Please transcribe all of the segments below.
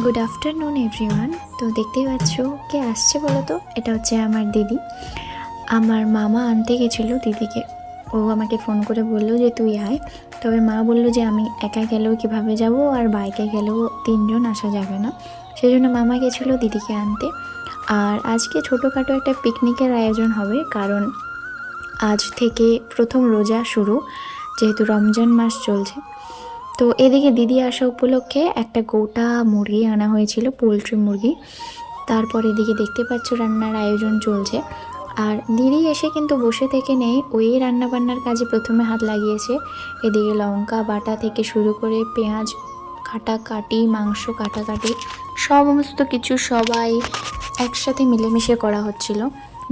Good afternoon everyone তো দেখতেই পাচ্ছ কে আসছে বলো তো এটা হচ্ছে আমার দিদি। আমার মামা আনতে গেছিল দিদিকে। ও আমাকে ফোন করে বলল যে, তুই আয়। তবে মা বলল যে, আমি একা গেলেও কীভাবে যাব আর বাইকে গেলেও তিনজন আসা যাবে না। সেই জন্য মামা গেছিল দিদিকে আনতে। আর আজকে ছোটোখাটো একটা পিকনিকের আয়োজন হবে, কারণ আজ থেকে প্রথম রোজা শুরু, যেহেতু রমজান মাস চলছে। তো এদিকে দিদি আসা উপলক্ষে একটা গোটা মুরগি আনা হয়েছিল, পোলট্রি মুরগি। তারপর এদিকে দেখতে পাচ্ছ রান্নার আয়োজন চলছে। আর দিদি এসে কিন্তু বসে থেকে নেই, ওই রান্নাবান্নার কাজে প্রথমে হাত লাগিয়েছে। এদিকে লঙ্কা বাটা থেকে শুরু করে পেঁয়াজ কাটাকাটি, মাংস কাটাকাটি, সমস্ত কিছু সবাই একসাথে মিলেমিশে করা হচ্ছিল।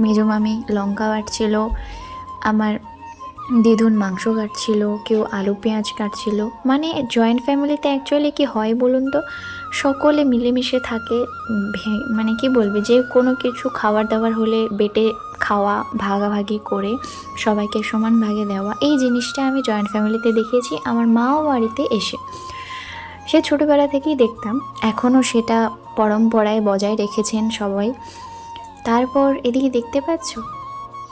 মেজো মামি লঙ্কা বাটছিল, আমার দিদুন মাংস কাটছিল, কেউ আলু পেঁয়াজ কাটছিল। মানে জয়েন্ট ফ্যামিলিতে অ্যাকচুয়ালি কি হয় বলুন তো? সকলে মিলেমিশে থাকে মানে কি বলবে, যে কোনো কিছু খাবার দাবার হলে বেটে খাওয়া, ভাগাভাগি করে সবাইকে সমান ভাগে দেওয়া, এই জিনিসটা আমি জয়েন্ট ফ্যামিলিতে দেখেছি, আমার মাও বাড়িতে এসে। সে ছোটোবেলা থেকেই দেখতাম এখনও সেটা পরম্পরায় বজায় রেখেছেন সবাই। তারপর এদিকে দেখতে পাচ্ছ?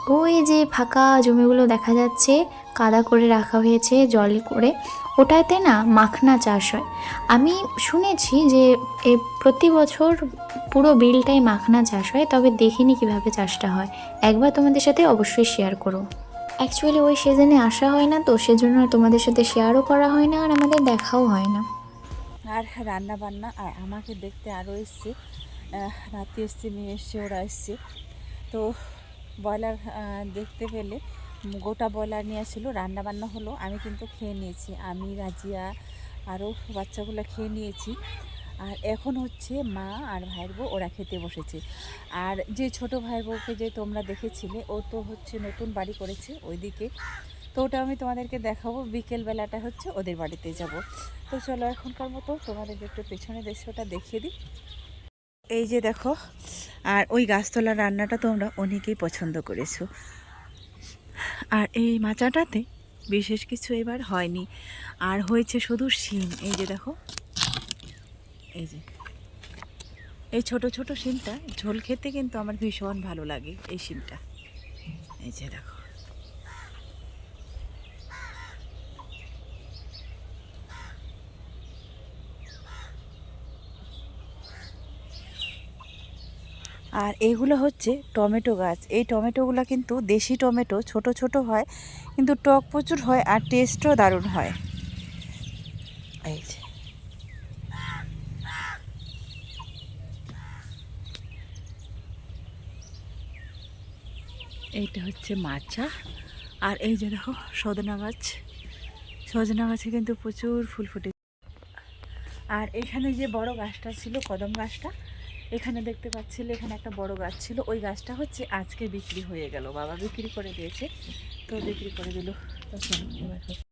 ওই যে ফাঁকা জমিগুলো দেখা যাচ্ছে, কাদা করে রাখা হয়েছে জল করে। ওটাতে না মাখনা চাষ হয়। আমি শুনেছি যে এ প্রতি বছর পুরো বিলটাই মাখনা চাষ হয়, তবে দেখিনি কীভাবে চাষটা হয়। একবার তোমাদের সাথে অবশ্যই শেয়ার করো। অ্যাকচুয়ালি ওই সিজনে আসা হয় না তো, সেজন্য তোমাদের সাথে শেয়ারও করা হয় না আর আমাদের দেখাও হয় না। আর রান্না বান্না আর আমাকে দেখতে আরও এসছে। রাতে এসছে, মেয়ে এসছে, ওরা এসছে। তো ব্রয়লার দেখতে পেলে গোটা ব্রয়লার নিয়ে আসছিল রান্না বান্না হলো, আমি কিন্তু খেয়ে নিয়েছি। আমি, রাজিয়া আরও বাচ্চাগুলো খেয়ে নিয়েছি। আর এখন হচ্ছে মা আর ভাইয়ের বউ, ওরা খেতে বসেছে। আর যে ছোট ভাইয়ের বউকে যে তোমরা দেখেছিলে, ও তো হচ্ছে নতুন বাড়ি করেছে ওইদিকে। তো ওটা আমি তোমাদেরকে দেখাবো বিকেলবেলাটা হচ্ছে ওদের বাড়িতে যাব। তো চলো এখনকার মতো তোমাদের একটু পেছনে দৃশ্যটা দেখিয়ে দিই। এই যে দেখো, আর ওই গাছতলার রান্নাটা তোমরা অনেকেই পছন্দ করেছ। আর এই মাচাটাতে বিশেষ কিছু এবার হয়নি। আর হয়েছে শুধু শিম। এই যে দেখো, এই যে। এই ছোট ছোট শিমটা, ঝোল খেতে কিন্তু আমার ভীষণ ভালো লাগে এই শিমটা। এই যে দেখো। আর এগুলো হচ্ছে টমেটো গাছ। এই টমেটোগুলো কিন্তু দেশি টমেটো, ছোট ছোট হয়, কিন্তু টক প্রচুর হয় আর টেস্টও দারুণ হয়। এই যে। এইটা হচ্ছে মাচা। আর এই যে দেখো, সজনা গাছ। সজনা গাছে কিন্তু প্রচুর ফুল ফুটে। আর এখানে যে বড় গাছটা ছিল, কদম গাছটা এখানে দেখতে পাচ্ছিলে, এখানে একটা বড় গাছ ছিল। ওই গাছটা হচ্ছে আজকে বিক্রি হয়ে গেল। বাবা বিক্রি করে দিয়েছে। তো বিক্রি করে দিল। এবার হচ্ছে-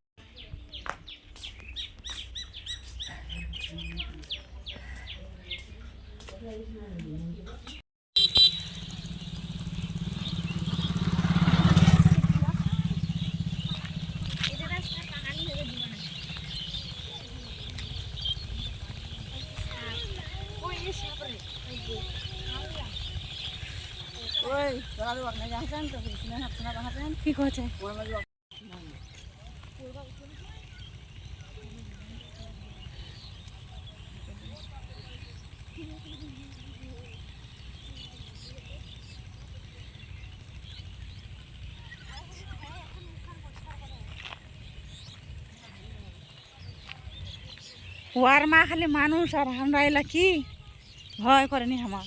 ওয়ার মা খালি মানুষ আর আমরা এলা কি? ভয় করেনি আমার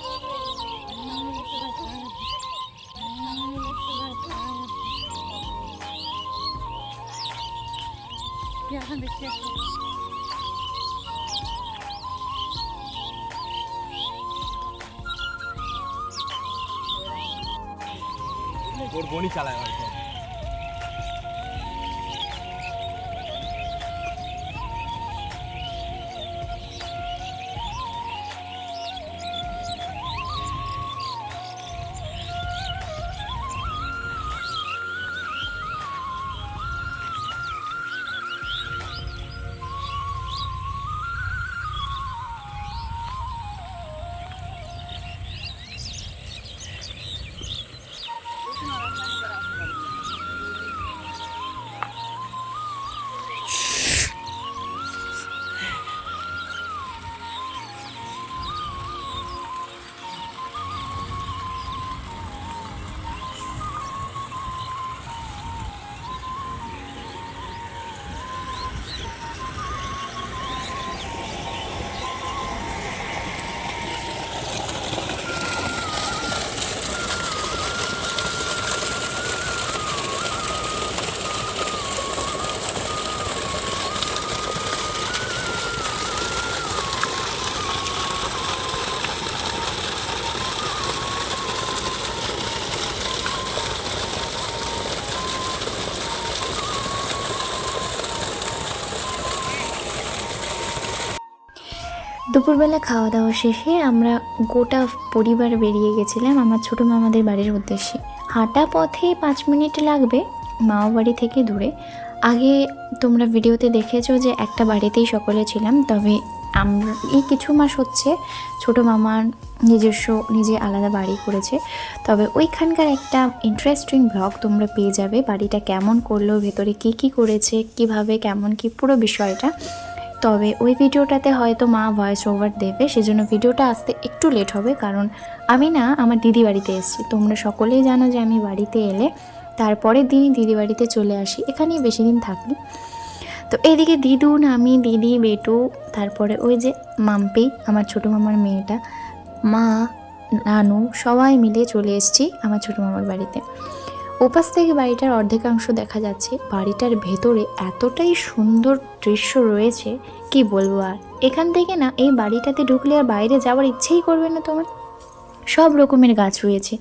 এখন আছে দেখি এখন দেখি এখন। ওর বোনই চালায় দুপুরবেলা খাওয়া দাওয়া শেষে আমরা গোটা পরিবার বেরিয়ে গেছিলাম আমার ছোটো মামাদের বাড়ির উদ্দেশ্যে। হাঁটা পথে পাঁচ মিনিট লাগবে মামা বাড়ি থেকে দূরে। আগে তোমরা ভিডিওতে দেখেছ যে একটা বাড়িতেই সকলে ছিলাম, তবে আমরা এই কিছু মাস হচ্ছে ছোটো মামার নিজস্ব নিজে আলাদা বাড়ি করেছে। তবে ওইখানকার একটা ইন্টারেস্টিং ব্লগ তোমরা পেয়ে যাবে, বাড়িটা কেমন করল, ভেতরে কী কী করেছে, কীভাবে, কেমন কি, পুরো বিষয়টা। তবে ওই ভিডিওটাতে হয়তো মা ভয়েস ওভার দেবে, সেজন্য ভিডিওটা আসতে একটু লেট হবে, কারণ আমি না আমার দিদি বাড়িতে এসেছি। তোমরা সকলেই জানো যে আমি বাড়িতে এলে তারপরের দিনই দিদি বাড়িতে চলে আসি, এখানেই বেশি দিন থাকি। তো এদিকে দিদুন আমি দিদি, বেটু, তারপরে ওই যে মাম্পি, আমার ছোটো মামার মেয়েটা, মা, নানু, সবাই মিলে চলে এসেছি আমার ছোটো মামার বাড়িতে। ওপাশ থেকে বাড়িটার অর্ধেকাংশ দেখা যাচ্ছে বাড়িটার ভেতরে এতটাই সুন্দর দৃশ্য রয়েছে, কি বলব আর? এখান থেকে না, এই বাড়িটাতে ঢুকলে আর বাইরে যাওয়ার ইচ্ছেই করবে না তোমার? সব রকমের গাছ রয়েছে,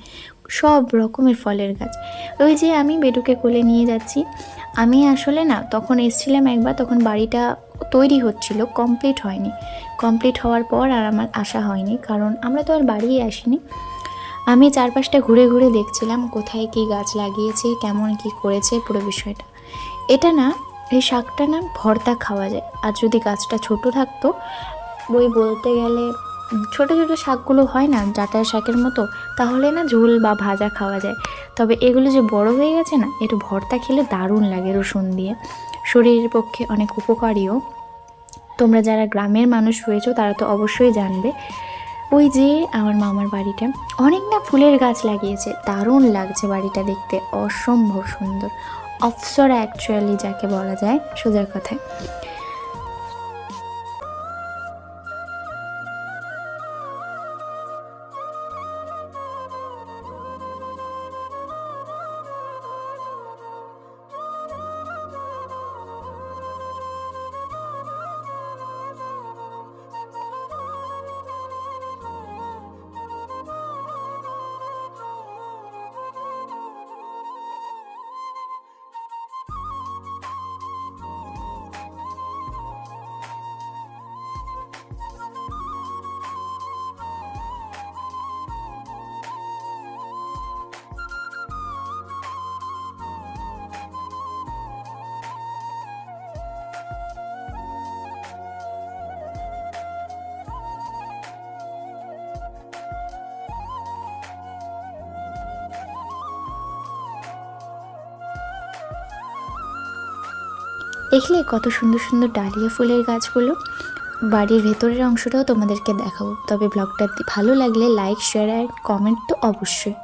সব রকমের ফলের গাছ। ওই যে আমি বেটুকে কোলে নিয়ে যাচ্ছি, আমি আসলে না তখন এসছিলাম একবার, তখন বাড়িটা তৈরি হচ্ছিল কমপ্লিট হয়নি। কমপ্লিট হওয়ার পর আর আমার আসা হয়নি, কারণ আমরা তো আর বাড়িয়ে আসিনি। আমি চারপাশটা ঘুরে ঘুরে দেখছিলাম কোথায় কি গাছ লাগিয়েছে, কেমন কি করেছে পুরো বিষয়টা। এটা না, এই শাকটা না ভর্তা খাওয়া যায়। আর যদি গাছটা ছোট থাকতো বই বলতে গেলে ছোট ছোট শাকগুলো হয় না, ডাটার শাকের মতো, তাহলে না ঝোল বা ভাজা খাওয়া যায়। তবে এগুলো যে বড় হয়ে গেছে না একটু ভর্তা খেলে দারুণ লাগে রসুন দিয়ে। শরীরের পক্ষে অনেক উপকারীও। তোমরা যারা গ্রামের মানুষ রয়েছো তারা তো অবশ্যই জানবে ওই যে আমার মামার বাড়িটা, অনেক না ফুলের গাছ লাগিয়েছে, দারুণ লাগছে বাড়িটা দেখতে, অসম্ভব সুন্দর, অপসরা অ্যাকচুয়ালি যাকে বলা যায় সোজার কথায়। দেখলে কত সুন্দর সুন্দর ডালিয়া ফুলের গাছগুলো। বাড়ির ভেতরের অংশটাও তোমাদেরকে দেখাবো। তবে ব্লগটা ভালো লাগলে লাইক শেয়ার অ্যান্ড কমেন্ট তো অবশ্যই।